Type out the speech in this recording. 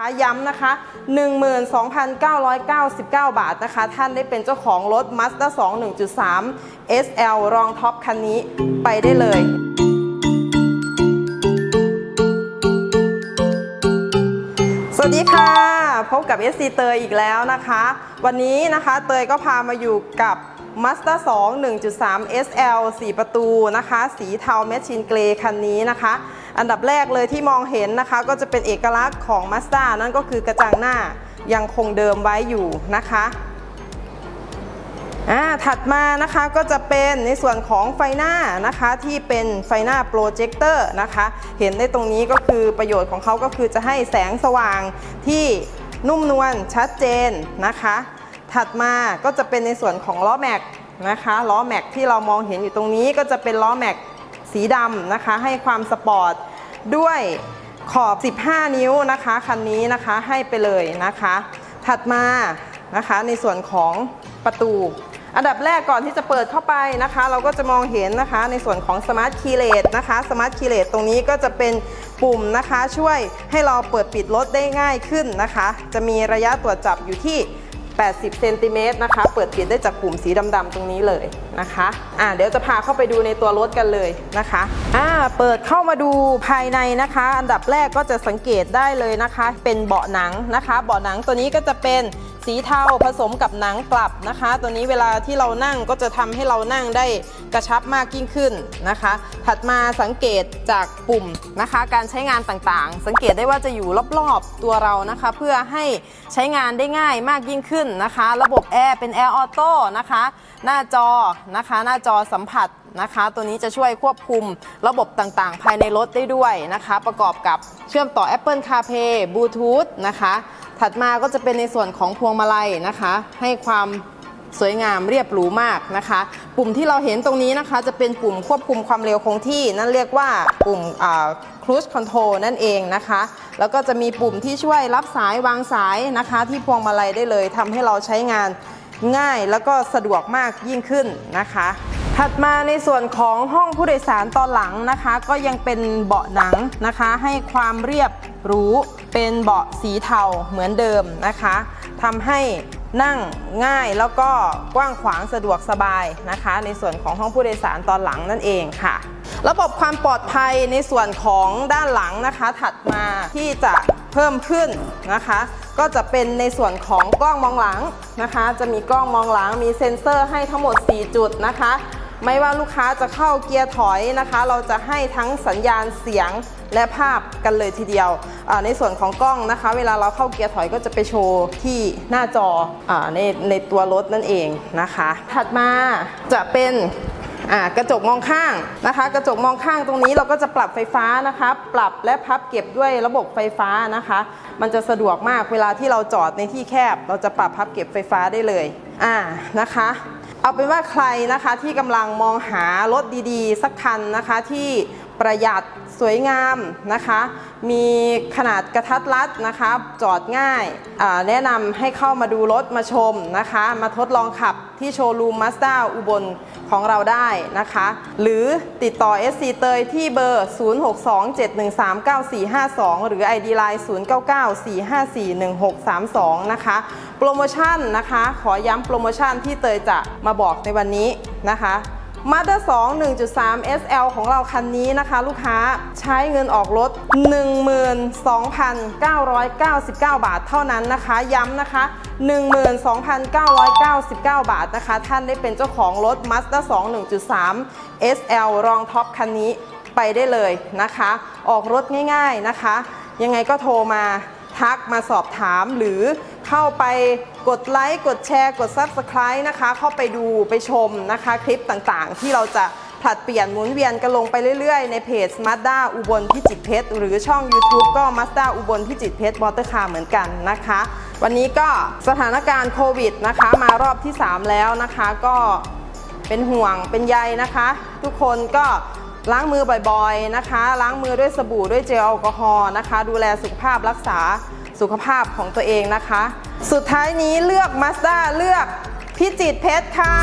คะย้ำนะคะ 12,999 บาทนะคะ ท่านได้เป็นเจ้าของรถ Mazda 2 1.3 SL รองท็อปคันนี้ไปได้เลยสวัสดีค่ะ พบกับ SC เตยอีกแล้วนะคะ วันนี้นะคะเตยก็พามาอยู่กับ Mazda 2 1.3 SL 4 ประตูนะคะ สีเทาแมชชีนเกรย์คันนี้นะคะ อันดับแรกเลยที่มองเห็นนะคะ ก็จะเป็นเอกลักษณ์ของ Mazda นั่นก็คือกระจังหน้ายังคงเดิมไว้อยู่นะคะอ่าถัดมานะคะก็จะเป็นในส่วนของไฟหน้านะคะที่เป็นไฟหน้าโปรเจคเตอร์นะคะ เห็นได้ตรงนี้ก็คือประโยชน์ของเขาก็คือจะให้แสงสว่างที่ นุ่มนวลชัดเจนนะคะ ถัดมาก็จะเป็นในส่วนของล้อแม็กนะคะล้อแม็กที่เรามองเห็นอยู่ตรงนี้ก็จะเป็นล้อแม็กสีดำนะคะ ให้ความสปอร์ตด้วยขอบ 15 นิ้วนะคะคันนี้นะคะให้ไปเลยนะคะ ถัดมานะคะในส่วนของประตู อันดับแรกก่อนที่จะเปิดเข้าไปนะคะ เราก็จะมองเห็นนะคะในส่วนของ Smart Key l a t นะคะ Smart Key l a t ตรงนี้ก็จะเป็นปุ่มนะคะ ช่วยให้เราเปิดปิดรถได้ง่ายขึ้นนะคะ จะมีระยะตรวจจับอยู่ที่ 80 เซนติเมตรนะคะ เปิดปิดได้จากปุ่มสีดำๆตรงนี้เลย นะคะอ่าเดี๋ยวจะพาเข้าไปดูในตัวรถกันเลยนะคะอ่าเปิดเข้ามาดูภายในนะคะ อันดับแรกก็จะสังเกตได้เลยนะคะ เป็นเบาะหนังนะคะ เบาะหนังตัวนี้ก็จะเป็นสีเทาผสมกับหนังกลับนะคะ ตัวนี้เวลาที่เรานั่งก็จะทำให้เรานั่งได้กระชับมากยิ่งขึ้นนะคะ ถัดมาสังเกตจากปุ่มนะคะ การใช้งานต่างๆ สังเกตได้ว่าจะอยู่รอบๆตัวเรานะคะ เพื่อให้ใช้งานได้ง่ายมากยิ่งขึ้นนะคะ ระบบแอร์เป็นแอร์ออโต้นะคะ หน้าจอนะคะ หน้าจอสัมผัสนะคะ ตัวนี้จะช่วยควบคุมระบบต่างๆ ภายในรถได้ด้วยนะคะ ประกอบกับเชื่อมต่อ Apple CarPlay Bluetooth นะคะ ถัดมาก็จะเป็นในส่วนของพวงมาลัยนะคะ ให้ความสวยงามเรียบหรูมากนะคะ ปุ่มที่เราเห็นตรงนี้นะคะ จะเป็นปุ่มควบคุมความเร็วคงที่ นั่นเรียกว่าปุ่มครู i คอนโทร l นั่นเองนะคะ แล้วก็จะมีปุ่มที่ช่วยรับสายวางสายนะคะ ที่พวงมาลัยได้เลยทำให้เราใช้งาน ง่ายแล้วก็สะดวกมากยิ่งขึ้นนะคะ ถัดมาในส่วนของห้องผู้โดยสารตอนหลังนะคะ ก็ยังเป็นเบาะหนังนะคะ ให้ความเรียบหรูเป็นเบาะสีเทาเหมือนเดิมนะคะทำให้นั่งง่ายแล้วก็กว้างขวางสะดวกสบายนะคะ ในส่วนของห้องผู้โดยสารตอนหลังนั่นเองค่ะ ระบบความปลอดภัยในส่วนของด้านหลังนะคะ ถัดมาที่จะ เพิ่มขึ้นนะคะ ก็จะเป็นในส่วนของกล้องมองหลังนะคะ จะมีกล้องมองหลังมีเซ็นเซอร์ให้ทั้งหมด 4 จุดนะคะ ไม่ว่าลูกค้าจะเข้าเกียร์ถอยนะคะ เราจะให้ทั้งสัญญาณเสียงและภาพกันเลยทีเดียว ในส่วนของกล้องนะคะ เวลาเราเข้าเกียร์ถอยก็จะไปโชว์ที่หน้าจออในในตัวรถนั่นเองนะคะ ถัดมาจะเป็น อ่ากระจกมองข้างนะคะ กระจกมองข้างตรงนี้เราก็จะปรับไฟฟ้านะคะ ปรับและพับเก็บด้วยระบบไฟฟ้านะคะ มันจะสะดวกมากเวลาที่เราจอดในที่แคบ เราจะปรับพับเก็บไฟฟ้าได้เลยอ่านะคะเอาเป็นว่าใครนะคะที่กำลังมองหารถดีๆ สักคันนะคะที่ประหยัด วยงามนะคะ มีขนาดกระทัดรัดนะคะ จอดง่ายาแนะนำให้เข้ามาดูรถมาชมนะคะ มาทดลองขับที่โชว์รูมมาสด้าอุบลของเราได้นะคะ หรือติดต่อ SC เตยที่เบอร์ 0627139452 หรือ ID Line 0994541632 นะคะ โปรโมชั่นนะคะ ขอย้ำโปรโมชั่นที่เตยจะมาบอกในวันนี้นะคะ มาสด้า2 1.3 SL ของเราคันนี้นะคะ ลูกค้าใช้เงินออกรถ 12,999 บาทเท่านั้นนะคะ ย้ำนะคะ 12,999 บาทนะคะ ท่านได้เป็นเจ้าของรถ Mazda 2 1.3 SL รองท็อปคันนี้ไปได้เลยนะคะ ออกรถง่ายๆนะคะ ยังไงก็โทรมาทักมาสอบถามหรือ เข้าไปกดไลค์ กดแชร์ กด Subscribe นะคะ เข้าไปดูไปชมนะคะ คลิปต่างๆ ที่เราจะผลัดเปลี่ยนหมุนเวียนกันลงไปเรื่อยๆ ในเพจ Mazda อุบลพิจิตรเพชรหรือช่อง YouTube ก็ Mazda อุบลพิจิตรเพชรมอเตอร์คาร์เหมือนกันนะคะ วันนี้ก็สถานการณ์โควิดนะคะ มารอบที่ 3 แล้วนะคะก็เป็นห่วงเป็นใยนะคะ ทุกคนก็ล้างมือบ่อยๆนะคะ ล้างมือด้วยสบู่ด้วยเจลแอลกอฮอล์นะคะ ดูแลสุขภาพรักษา สุขภาพของตัวเองนะคะ สุดท้ายนี้เลือก Mazda เลือกพิจิตเพชรค่ะ